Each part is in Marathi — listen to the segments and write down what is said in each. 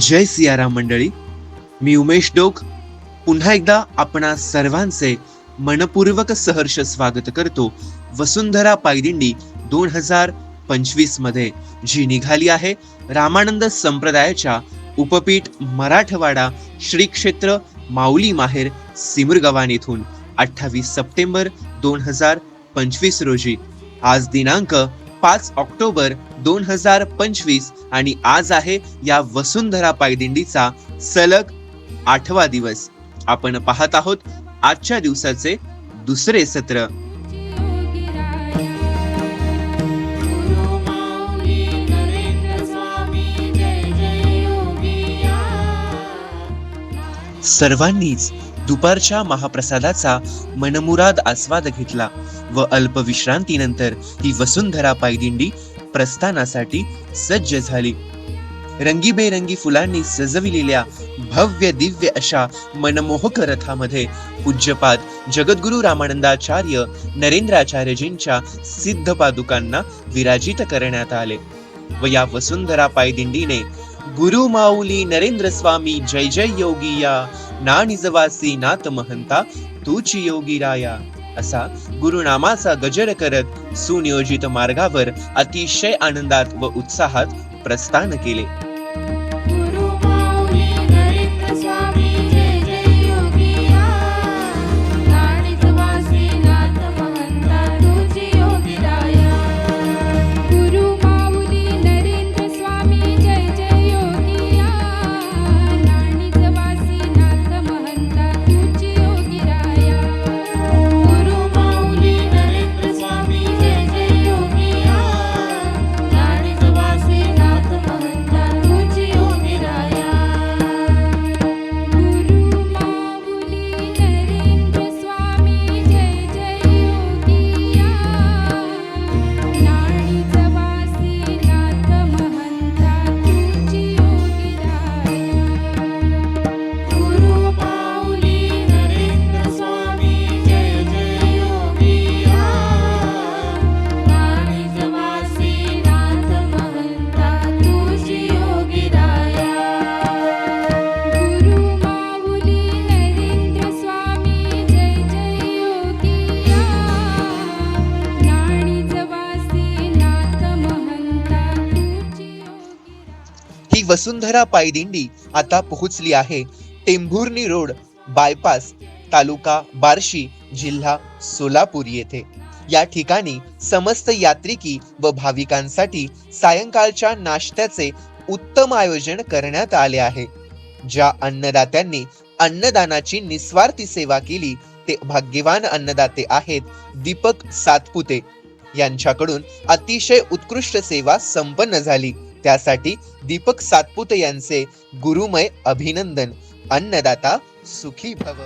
जय सियाराम मंडळी. मी उमेश डोक. पुन्हा एकदा आपणा सर्वांचे मनपूर्वक सहर्ष स्वागत करतो. वसुंधरा पायदिंडी दोन हजार पंचवीसमध्ये जी निघाली आहे रामानंद संप्रदायाच्या उपपीठ मराठवाडा श्री क्षेत्र माऊली माहेर सिमरगवान येथून अठ्ठावीस सप्टेंबर दोन हजार पंचवीस रोजी. आज दिनांक पाच ऑक्टोबर दोन हजार पंचवीस आणि आज आहे या वसुंधरा पायदिंडीचा सलग आठवा दिवस. आपण पाहत आहोत आजच्या दिवसाचे दुसरे सत्र. सर्वांनीच दुपारच्या महाप्रसादाचा मनमुराद आस्वाद घेतला व अल्प विश्रांतीनंतर ही वसुंधरा पायदिंडी प्रस्थानासाठी सज्ज झाली. रंगीबेरंगी फुलांनी सजविलेल्या भव्य दिव्य अशा मनमोहक रथामध्ये पूज्यपाद जगद्गुरु रामानंदाचार्य नरेंद्राचार्यजींच्या सिद्ध पादुकांना विराजित करण्यात आले व या वसुंधरा पायदिंडीने गुरु माऊली नरेंद्र स्वामी जय जय योगी या ना निजवासी नाथ महंता तूची योगी राया असा गुरुनामाचा गजर करत सुनियोजित मार्गावर अतिशय आनंदात व उत्साहात प्रस्थान केले वसुंधरा पायदिंडी आता पोहोचली आहे. टेंभुर्णी रोड बायपास तालुका बार्शी जिल्हा सोलापूर येथे. या ठिकाणी समस्त यात्रिकी व भाविकांसाठी सायंकाळच्या नाश्त्याचे उत्तम आयोजन करण्यात आले आहे. ज्या अन्नदात्यांनी अन्नदानाची निस्वार्थी सेवा केली ते भाग्यवान अन्नदाते आहेत दीपक सातपुते. यांच्याकडून अतिशय उत्कृष्ट सेवा संपन्न झाली. त्यासाठी दीपक सातपुते यांचे गुरुमय अभिनंदन. अन्नदाता सुखी भव.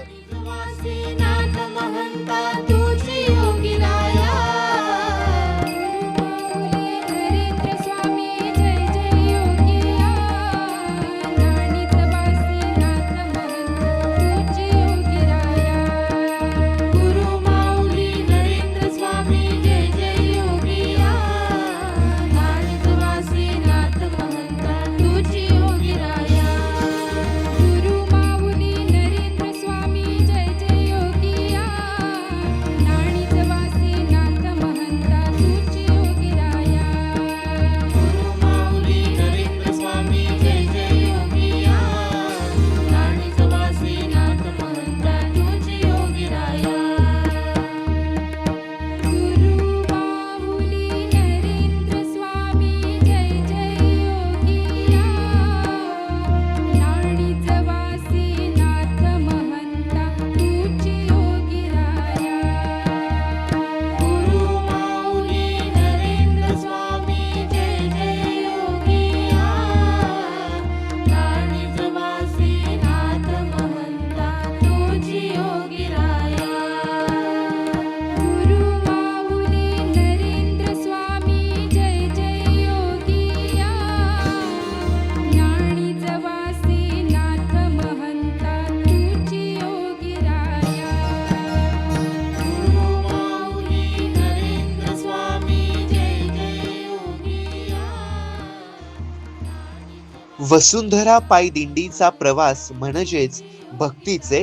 वसुंधरा पायदिंडीचा प्रवास म्हणजेच भक्तीचे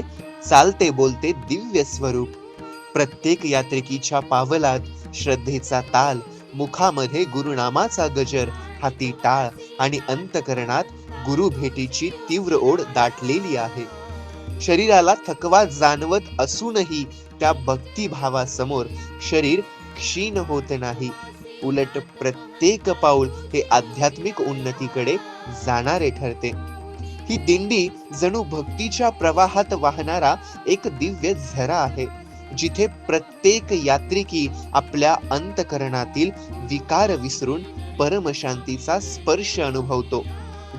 चालते बोलते दिव्य स्वरूप. प्रत्येक यात्रिकीच्या पावलात श्रद्धेचा ताल मुखामध्ये गुरुनामाचा गजर हाती टाळ आणि अंतकरणात गुरु भेटीची तीव्र ओढ दाटलेली आहे. शरीराला थकवा जाणवत असूनही त्या भक्तिभावासमोर शरीर क्षीण होत नाही. उलट प्रत्येक पाऊल हे आध्यात्मिक उन्नतीकडे जाणारे ठरते. ही दिंडी जणू भक्तीच्या प्रवाहात वाहणारा एक दिव्य झरा आहे जिथे प्रत्येक यात्रिकी आपल्या अंतकरणातील विकार विसरून परमशांतीचा स्पर्श अनुभवतो.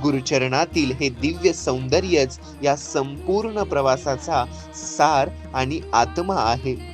गुरुचरणातील हे दिव्य सौंदर्यच या संपूर्ण प्रवासाचा सार आणि आत्मा आहे.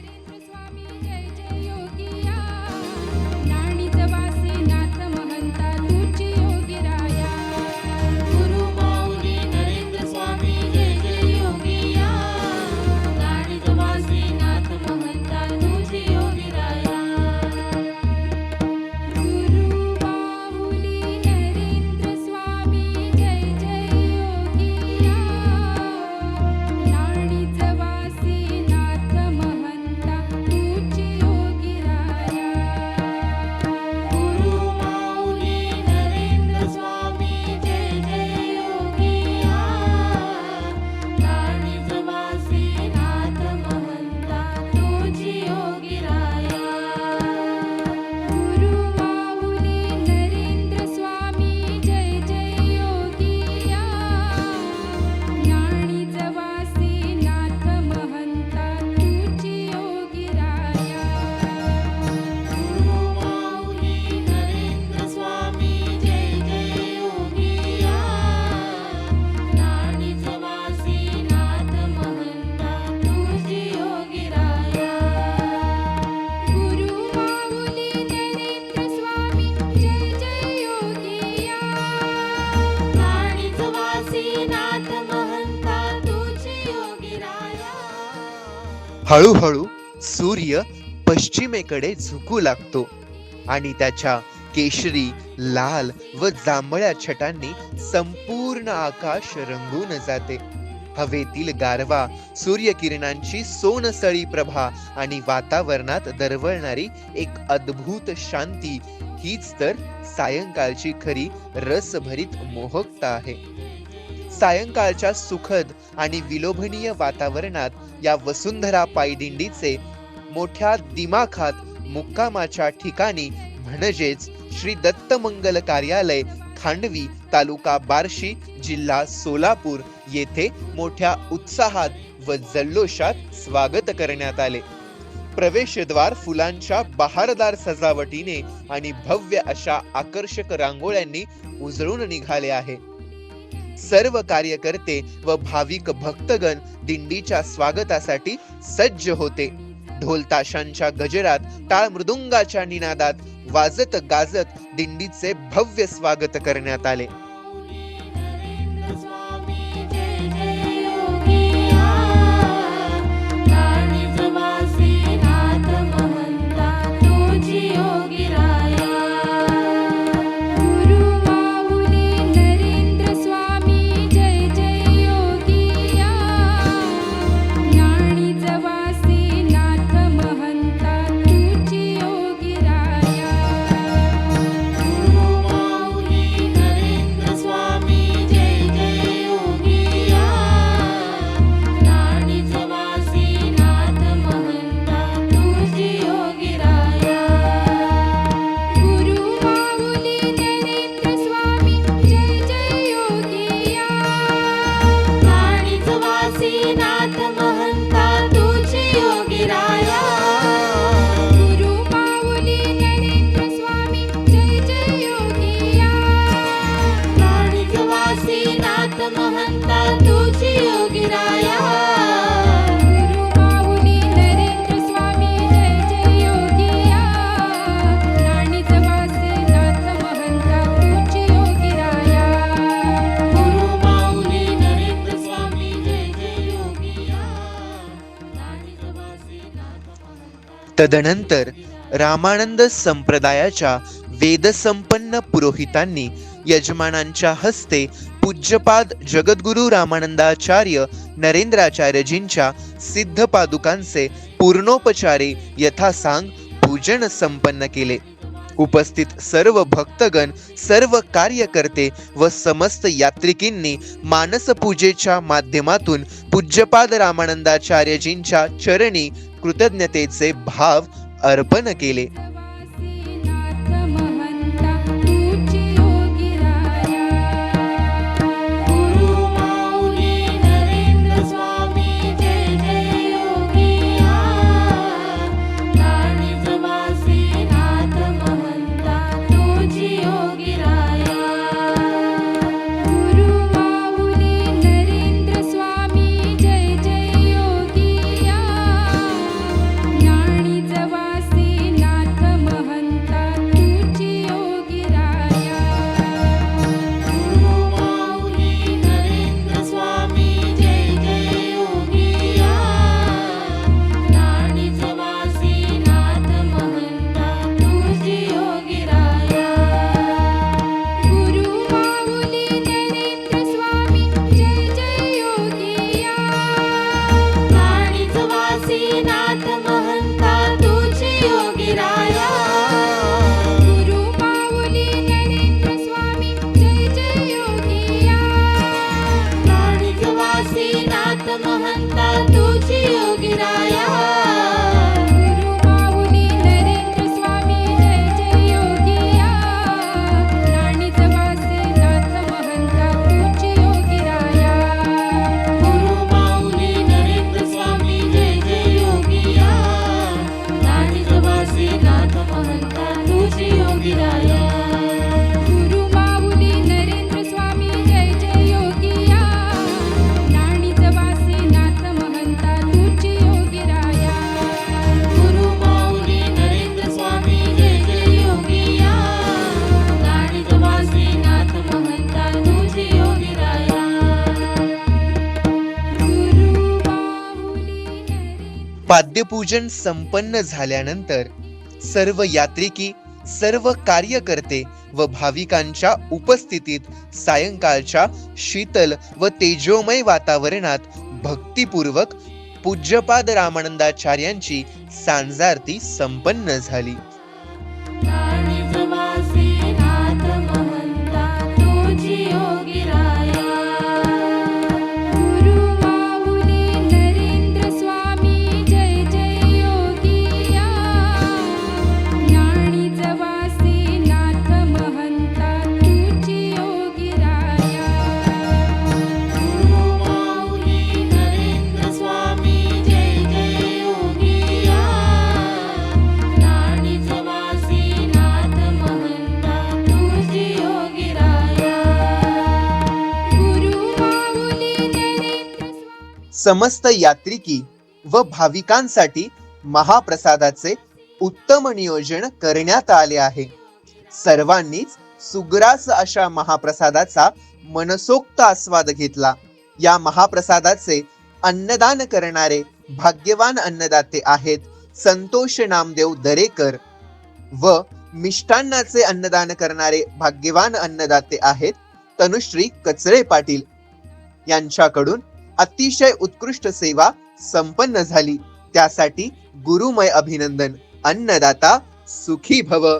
हळूहळू सूर्य पश्चिमेकडे झुकू लागतो आणि त्याच्या केशरी लाल व जांभळ्या छटांनी संपूर्ण आकाश रंगून जाते. हवेतील गारवा सूर्यकिरणांची सोनसळी प्रभा आणि वातावरणात दरवळणारी एक अद्भुत शांती हीच तर सायंकाळची खरी रसभरीत मोहकता आहे. सायंकाळच्या सुखद आणि विलोभनीय वातावरणात या वसुंधरा पायदिंडीचे मोठ्या दिमाखात मुक्कामाच्या ठिकाणी म्हणजेच श्री दत्तमंगल कार्यालय खांडवी तालुका बार्शी जिल्हा सोलापूर येथे मोठ्या उत्साहात व जल्लोषात स्वागत करण्यात आले. प्रवेशद्वार फुलांच्या बहारदार सजावटीने आणि भव्य अशा आकर्षक रांगोळ्यांनी उजळून निघाले आहे. सर्व कार्यकर्ते व भाविक भक्तगण दिंडीच्या स्वागतासाठी सज्ज होते. ढोल ताशांच्या गजरात टाळ मृदुंगाच्या निनादात वाजत गाजत दिंडीचे भव्य स्वागत करण्यात आले. तदनंतर रामानंद संप्रदायाच्या वेदसंपन्न पुरोहितांनी यजमानांच्या हस्ते पूज्यपाद जगद्गुरु रामानंदाचार्य नरेंद्राचार्यजींच्या सिद्ध पादुकांचे पूर्णोपचारे यथासांग पूजन संपन्न केले. उपस्थित सर्व भक्तगण सर्व कार्यकर्ते व समस्त यात्रिकींनी मानस पूजेच्या माध्यमातून पूज्यपाद रामानंदाचार्यजींच्या चरणी कृतज्ञतेचे भाव अर्पण केले. पाद्यपूजन संपन्न झाल्यानंतर सर्व यात्रिकी सर्व कार्यकर्ते व भाविकांच्या उपस्थितीत सायंकाळच्या शीतल व तेजोमय वातावरणात भक्तिपूर्वक पूज्यपाद रामानंदाचार्यांची सांजारती संपन्न झाली. समस्त यात्रिकी व भाविकांसाठी महाप्रसादाचे उत्तम नियोजन करण्यात आले आहे. सर्वांनीच सुग्रास अशा महाप्रसादाचा मनसोक्त आस्वाद घेतला. या महाप्रसादाचे अन्नदान करणारे भाग्यवान अन्नदाते आहेत संतोष नामदेव दरेकर व मिष्टान्नाचे अन्नदान करणारे भाग्यवान अन्नदाते आहेत तनुश्री कचरे पाटील यांच्याकडून अतिशय उत्कृष्ट सेवा संपन्न झाली. त्यासाठी गुरुमय अभिनंदन. अन्नदाता सुखी भव.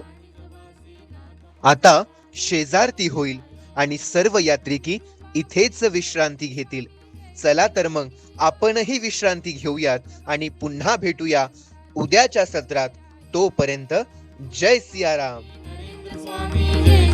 आता शेजारती होईल आणि सर्व यात्रिकी इथेच विश्रांती घेतील. चला तर मग आपणही विश्रांती घेऊयात आणि पुन्हा भेटूया उद्याच्या सत्रात. तोपर्यंत जय सियाराम. स्वामी